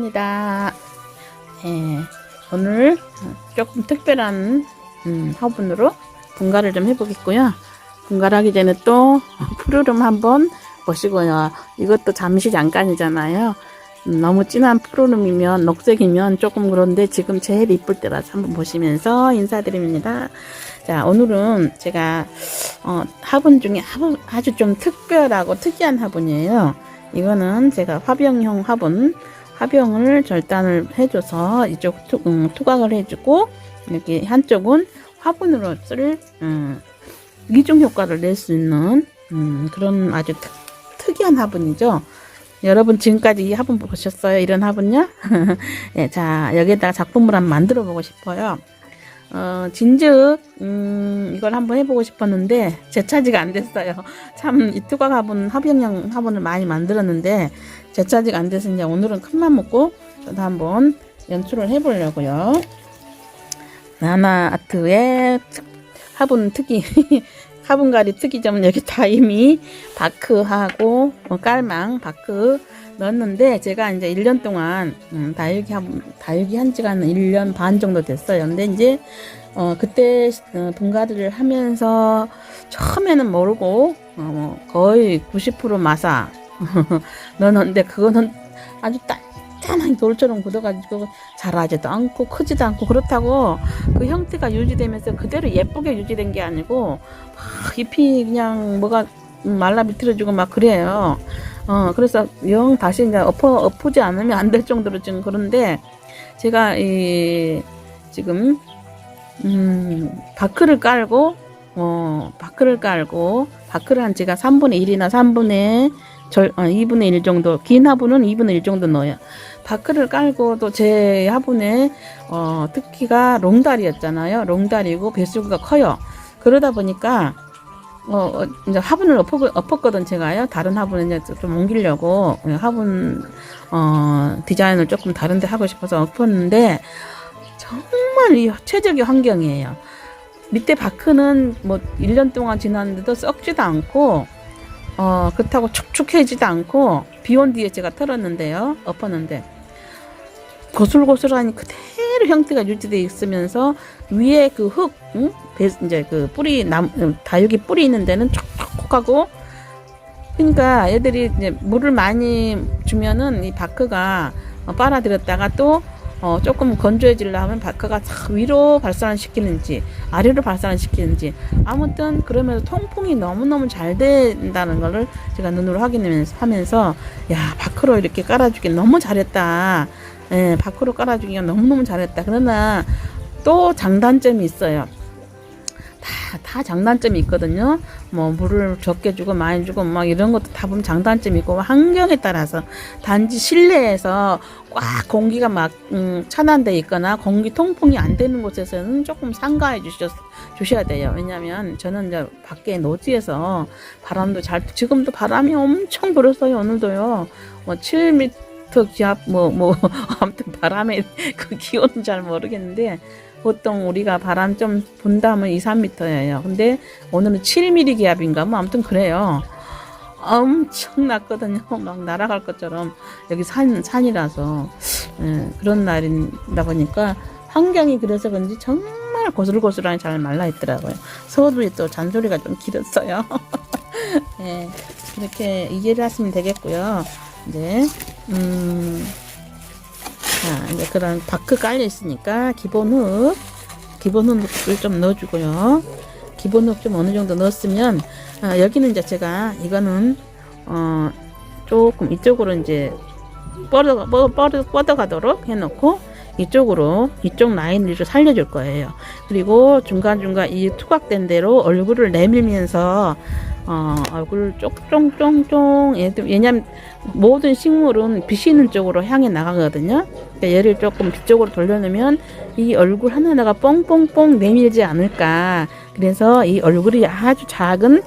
나나입니다. 예, 오늘 조금 특별한 음, 화분으로 분갈이를 좀 해보겠고요. 분갈하기 전에 또 푸르름 한번 보시고요. 이것도 잠시 잠깐이잖아요. 음, 너무 진한 푸르름이면 녹색이면 조금 그런데 지금 제일 이쁠 때라서 한번 보시면서 인사드립니다. 자, 오늘은 제가 어, 화분 중에 화분- 아주 좀 특별하고 특이한 화분이에요. 이거는 제가 화병형 화분, 화병을 절단을 해줘서 이쪽 투, 음, 투각을 해주고 이렇게 한쪽은 화분으로 쓸 음, 이중 효과를 낼 수 있는 음, 그런 아주 특, 특이한 화분이죠. 여러분 지금까지 이 화분 보셨어요? 이런 화분요? 예, 자 여기에다가 작품을 한번 만들어 보고 싶어요. 어, 진즉 음, 이걸 한번 해보고 싶었는데 제 차지가 안 됐어요. 참 이 투각 화분 합병형 화분을 많이 만들었는데 제 차지가 안 돼서 이제 오늘은 큰맘 먹고 저도 한번 연출을 해보려고요. 나나 아트의 특- 화분 특이 화분가리 특이점은 여기 다 이미 바크하고 어, 깔망 바크 넣었는데 제가 이제 1년 동안 음, 다육이 한, 다육이 한 지가 한 1년 반 정도 됐어요. 근데 이제 어, 그때 어, 분갈이를 하면서 처음에는 모르고 어, 뭐 거의 90% 마사 넣었는데 그거는 아주 단단하게 돌처럼 굳어가지고 자라지도 않고 크지도 않고 그렇다고 그 형태가 유지되면서 그대로 예쁘게 유지된 게 아니고 막 잎이 그냥 뭐가 말라 비틀어지고 막 그래요. 어 그래서 영 다시 이제 엎어 엎지 않으면 안 될 정도로 지금 그런데 제가 이 지금 음 바크를 깔고 어 바크를 깔고 바크를 한 지가 3분의 1이나 3분의 절 어, 2분의 1 정도 긴 화분은 2분의 1 정도 넣어요. 바크를 깔고도 제 화분에 어 특기가 롱다리였잖아요. 롱다리고 배수구가 커요. 그러다 보니까 어, 어, 이제 화분을 엎어, 엎었거든, 제가요. 다른 화분을 이제 좀 옮기려고, 예, 화분, 어, 디자인을 조금 다른데 하고 싶어서 엎었는데, 정말 이 최적의 환경이에요. 밑에 바크는 뭐, 1년 동안 지났는데도 썩지도 않고, 어, 그렇다고 축축해지도 않고, 비온 뒤에 제가 털었는데요. 엎었는데, 고슬고슬하니 그대로 형태가 유지되어 있으면서, 위에 그 흙, 응? 배, 이제 그 뿌리 남 음, 다육이 뿌리 있는 데는 촉촉하고 그러니까 애들이 이제 물을 많이 주면은 이 바크가 어, 빨아들였다가 또 어, 조금 건조해지려 하면 바크가 싹 위로 발산을 시키는지 아래로 발산을 시키는지. 아무튼 그러면서 통풍이 너무너무 잘 된다는 거를 제가 눈으로 확인하면서 하면서 야 바크로 이렇게 깔아주기 너무 잘했다. 예, 바크로 깔아주기가 너무너무 잘했다. 그러나 또 장단점이 있어요 다, 다 장단점이 있거든요. 뭐, 물을 적게 주고 많이 주고 막 이런 것도 다 보면 장단점이 있고, 환경에 따라서 단지 실내에서 꽉 공기가 막, 음, 차단돼 있거나 공기 통풍이 안 되는 곳에서는 조금 상가해 주셨, 주셔야 돼요. 왜냐면 저는 이제 밖에 노지에서 바람도 잘, 지금도 바람이 엄청 불었어요. 오늘도요. 뭐, 7m 기압, 뭐, 뭐, 아무튼 바람의 그 기온은 잘 모르겠는데, 보통 우리가 바람 좀 본다면 2, 3m예요. 근데 오늘은 7mm 기압인가 뭐 아무튼 그래요. 엄청 낮거든요. 막 날아갈 것처럼 여기 산 산이라서 예, 그런 날이다 보니까 환경이 그래서 그런지 정말 고슬고슬하게 잘 말라 있더라고요. 서두에 또 잔소리가 좀 길었어요. 예, 이렇게 이해를 하시면 되겠고요. 이제 음. 자, 이제 그런 바크 깔려 있으니까 기본 흙, 기본 흙을 좀 넣어주고요. 기본 흙 좀 어느 정도 넣었으면, 아, 여기는 이제 제가 이거는, 어, 조금 이쪽으로 이제 뻗어, 뻗어, 뻗어, 뻗어가도록 해놓고, 이쪽으로, 이쪽 라인을 좀 살려줄 거예요. 그리고 중간 중간 이 투각된 대로 얼굴을 내밀면서, 어, 얼굴을 쪽쫑쫑쫑, 왜냐면 모든 식물은 있는 쪽으로 향해 나가거든요. 그러니까 얘를 조금 뒤쪽으로 돌려놓으면 이 얼굴 하나하나가 뽕뽕뽕 내밀지 않을까. 그래서 이 얼굴이 아주 작은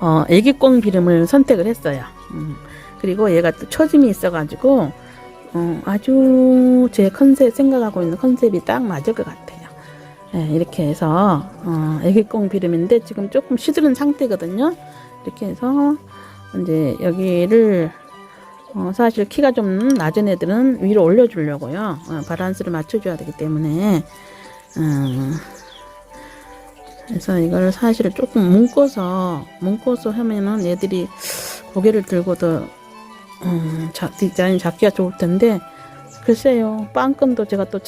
어, 애기꽁 비름을 선택을 했어요. 음. 그리고 얘가 또 처짐이 있어가지고 어, 아주 제 컨셉 생각하고 있는 컨셉이 딱 맞을 것 같아요. 예, 이렇게 해서 어, 애기꽁 비름인데 지금 조금 시드른 상태거든요. 이렇게 해서 이제 여기를 어, 사실 키가 좀 낮은 애들은 위로 올려주려고요. 어, 바란스를 맞춰줘야 되기 때문에. 음, 그래서 이걸 사실 조금 묶어서, 묶어서 하면은 애들이 고개를 들고 더, 음, 자, 디자인 잡기가 좋을 텐데, 글쎄요, 빵끈도 제가 또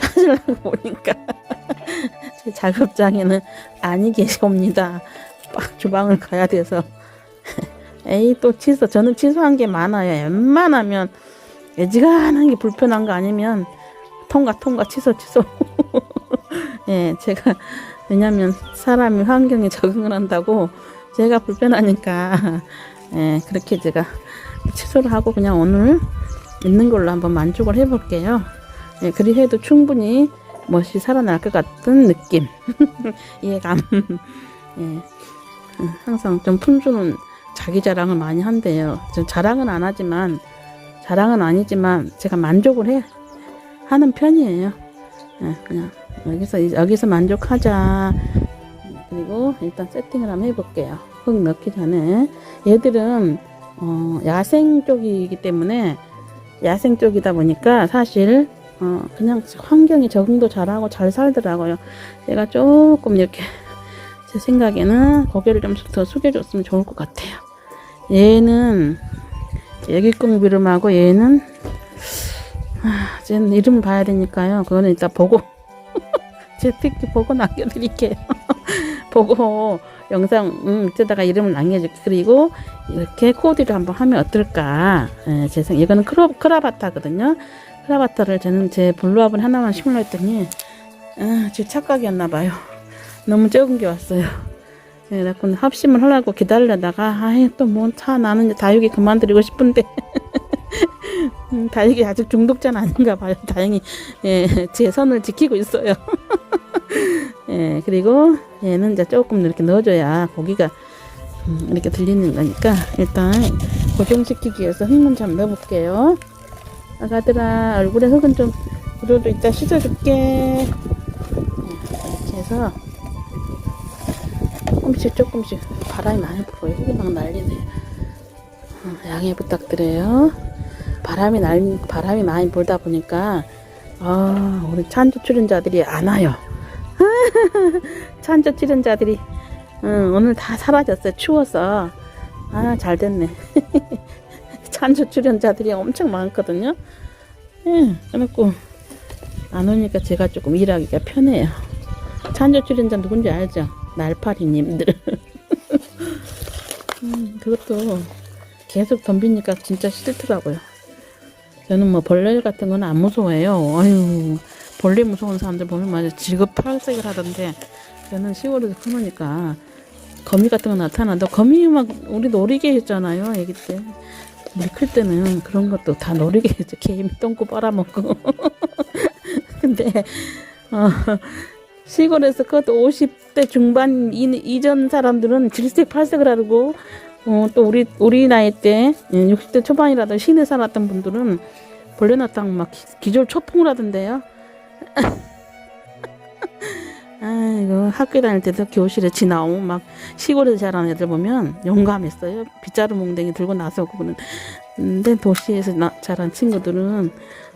찾- 찾으려고 보니까, 제 작업장에는 아니 계십니다. 빡 주방을 가야 돼서. 에이, 또 취소. 저는 취소한 게 많아요. 웬만하면 애지간한 게 불편한 거 아니면 통과, 통과, 취소, 취소. 예, 제가, 왜냐면 사람이 환경에 적응을 한다고 제가 불편하니까, 예, 그렇게 제가 취소를 하고 그냥 오늘 있는 걸로 한번 만족을 해볼게요. 예, 그리 해도 충분히 멋이 살아날 것 같은 느낌. 이해감. 예. 음, 항상 좀 품주는 자기 자랑을 많이 한대요. 저 자랑은 안 하지만, 자랑은 아니지만, 제가 만족을 해, 하는 편이에요. 예, 그냥, 여기서, 여기서 만족하자. 그리고 일단 세팅을 한번 해볼게요. 흙 넣기 전에. 얘들은, 어, 야생 쪽이기 때문에, 야생 쪽이다 보니까 사실, 어, 그냥 환경에 적응도 잘하고 잘 살더라고요. 제가 조금 이렇게, 제 생각에는 고개를 좀더 숙여줬으면 좋을 것 같아요. 얘는 애기꿍 비름하고 얘는 아, 쟤는 이름 봐야 되니까요. 그거는 이따 보고 제 특히 보고 남겨드릴게요. 보고 영상 음, 밑에다가 이름을 남겨줄게. 그리고 이렇게 코디를 한번 하면 어떨까? 예, 제 생각 이거는 크라, 크라바타거든요. 크라바타를 저는 제 블루압을 하나만 심으려 했더니 아, 제 착각이었나 봐요. 너무 적은 게 왔어요. 네, 그래갖고 합심을 하려고 기다리다가 아예 또뭔 차 나는 다육이 그만드리고 싶은데 음, 다육이 아직 중독자는 아닌가 봐요. 다행히 예, 제 선을 지키고 있어요. 예, 그리고 얘는 이제 조금 이렇게 넣어줘야 고기가 음, 이렇게 들리는 거니까 일단 고정시키기 위해서 흙만 좀 넣어볼게요. 아가들아 얼굴에 흙은 좀 그래도 이따 씻어줄게. 예, 이렇게 해서 조금씩 조금씩 바람이 많이 불어요. 흙이 막 날리네. 어, 양해 부탁드려요. 바람이 날 바람이 많이 불다 보니까 아 우리 찬조 출연자들이 안 와요. 찬조 출연자들이 응, 오늘 다 사라졌어요. 추워서 아 잘 됐네. 찬조 출연자들이 엄청 많거든요. 예, 그래갖고 안 오니까 제가 조금 일하기가 편해요. 찬조 출연자 누군지 알죠? 날파리님들. 음, 그것도 계속 덤비니까 진짜 싫더라고요. 저는 뭐 벌레 같은 건 안 무서워해요. 아유, 벌레 무서운 사람들 보면 맞아 지급팔색을 하던데 저는 시골에서 크니까 거미 같은 거 나타난다. 거미 막 우리 놀이개 했잖아요, 아기 때. 우리 클 때는 그런 것도 다 놀이개 했죠. 개미 똥꼬 빨아먹고. 근데 어, 시골에서 그것도 50대 중반 이, 이전 사람들은 질색팔색을 하고 어, 또 우리 우리 나이 때 예, 60대 초반이라도 시내 살았던 분들은 벌레 났다고 막 기- 기절 초풍을 하던데요. 아이고 학교 다닐 때도 교실에 지나오고 막 시골에서 자란 애들 보면 용감했어요. 빗자루 몽댕이 들고 나서고 그는 근데 도시에서 나, 자란 친구들은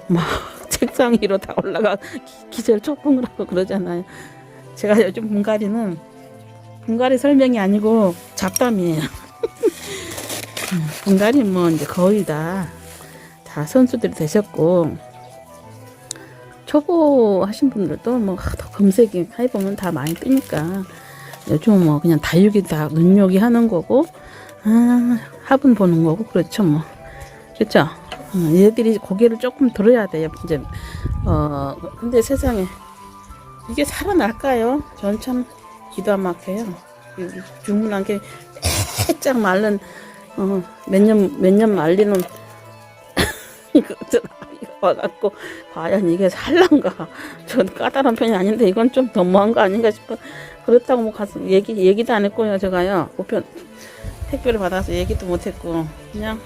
막 책상 위로 다 올라가 기- 기절 초풍을 하고 그러잖아요. 제가 요즘 분갈이는 분갈이 설명이 아니고 잡담이에요. 음, 분갈이 뭐 이제 거의 다, 다 선수들이 되셨고, 초보 하신 분들도 뭐 더 검색이 해보면 다 많이 뜨니까, 요즘 뭐 그냥 다육이 다 눈요기 하는 거고, 아, 화분 보는 거고, 그렇죠 뭐. 그렇죠? 어, 얘들이 고개를 조금 들어야 돼요. 이제, 어, 근데 세상에, 이게 살아날까요? 전 참 기도 안 막혀요. 이 주문한 게 살짝 말른 어, 몇년 몇 년 말리는 아이가 와갖고 과연 이게 살란가? 전 까다로운 편이 아닌데 이건 좀 너무한 거 아닌가 싶어. 그렇다고 뭐 가서 얘기 얘기도 안 했고요. 제가요 우편 택배를 받아서 얘기도 못했고 그냥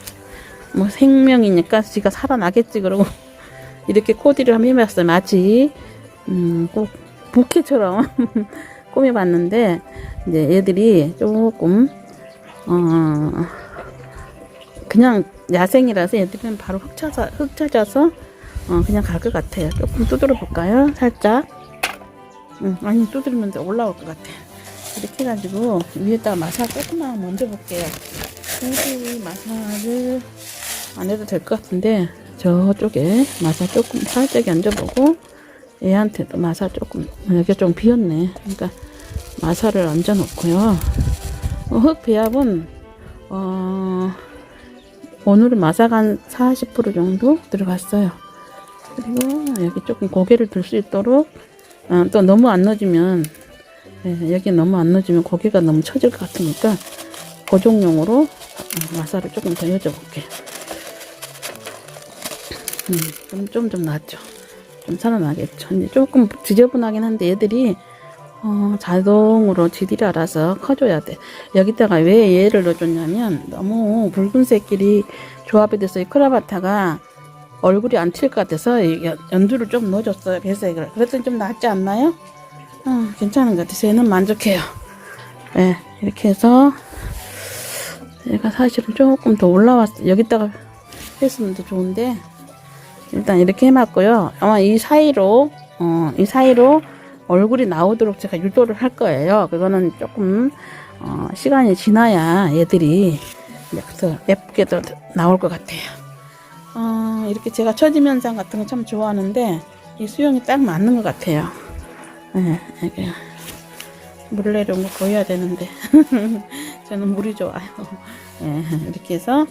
뭐 생명이니까 지가 살아나겠지 그러고 이렇게 코디를 한번 해봤어요. 마치 음, 꼭 부캐처럼 꾸며봤는데 이제 애들이 조금 어, 그냥 야생이라서 얘들은 바로 흙 찾아 흙 찾아서 어, 그냥 갈 것 같아요. 조금 두드려 볼까요? 살짝. 응, 아니 두드리면 올라올 것 같아. 이렇게 해가지고 위에다가 마사 조금만 먼저 볼게요. 굳이 마사를 안 해도 될 것 같은데 저쪽에 마사 조금 살짝 얹어보고 얘한테도 마사 조금 여기 좀 비었네. 그러니까 마사를 얹어놓고요. 어, 흙 배합은 어, 오늘은 마사가 한 40% 정도 들어갔어요. 그리고 여기 조금 고개를 들 수 있도록 어, 또 너무 안 넣어주면 예, 여기 너무 안 넣어주면 고개가 너무 처질 것 같으니까 고정용으로 어, 마사를 조금 더 넣어볼게. 음, 좀, 좀, 좀 낫죠. 좀 살아나겠죠. 이제 조금 지저분하긴 한데 얘들이 어, 자동으로 지들이 알아서 커져야 돼. 여기다가 왜 얘를 넣어줬냐면 너무 붉은색끼리 조합이 돼서 이 크라바타가 얼굴이 안 튈 것 같아서 연두를 좀 넣어줬어요. 배색을. 그랬더니 좀 낫지 않나요? 어, 괜찮은 것 같아요. 저는 만족해요. 네, 이렇게 해서 얘가 사실은 조금 더 올라왔어. 여기다가 했으면 더 좋은데 일단 이렇게 해놨고요. 아마 이 사이로 어, 이 사이로 얼굴이 나오도록 제가 유도를 할 거예요. 그거는 조금 어, 시간이 지나야 얘들이 더 예쁘게도 나올 것 같아요. 어, 이렇게 제가 처지면상 같은 거 참 좋아하는데 이 수영이 딱 맞는 것 같아요. 네, 이게 물 내려온 거 보여야 되는데 저는 물이 좋아요. 네, 이렇게 해서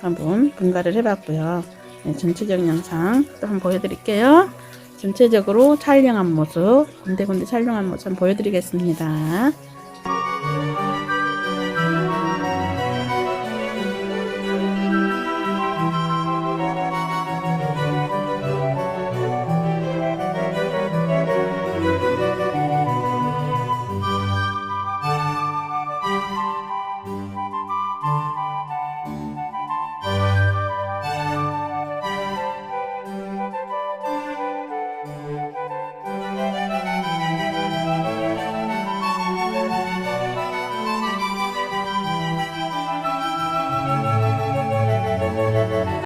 한번 분갈이를 해봤고요. 네, 전체적인 영상 또 한번 보여드릴게요. 전체적으로 촬영한 모습, 군데군데 촬영한 모습 한번 보여드리겠습니다.